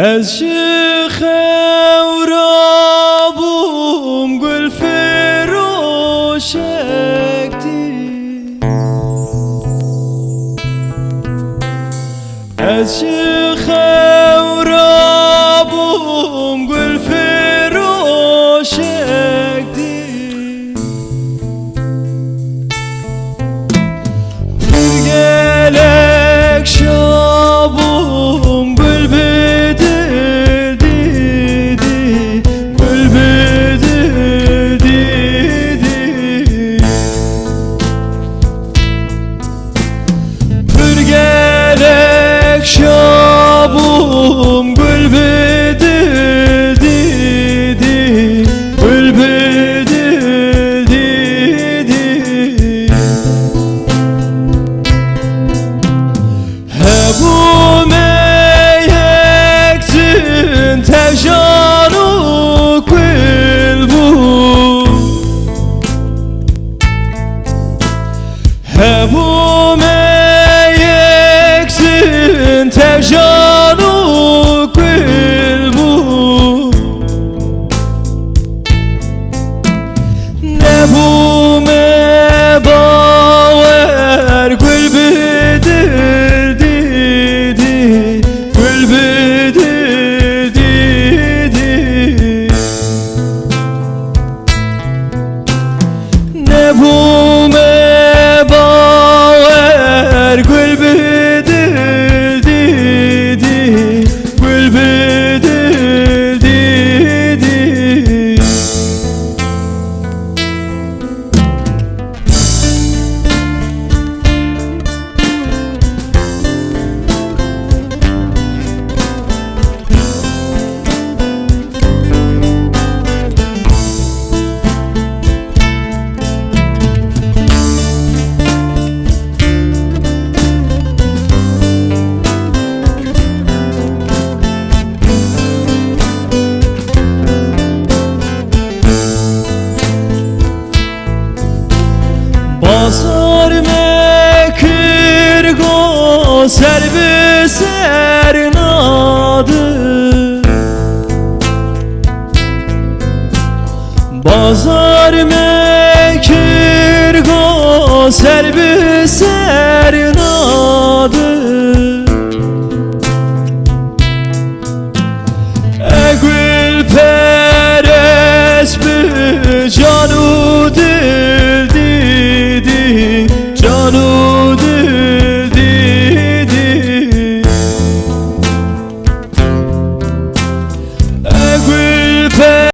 از شیخ رابوم گل فروشکتی از شیخ رابوم گل فروشکتی Hebu meyektin tevşanu kulbu Ne bu. Me baver gül büdür didi Gül didi Ne bu Nazar mekir go serbi sernadı Bazar mekir go serbi sernadı Egül peres bir canu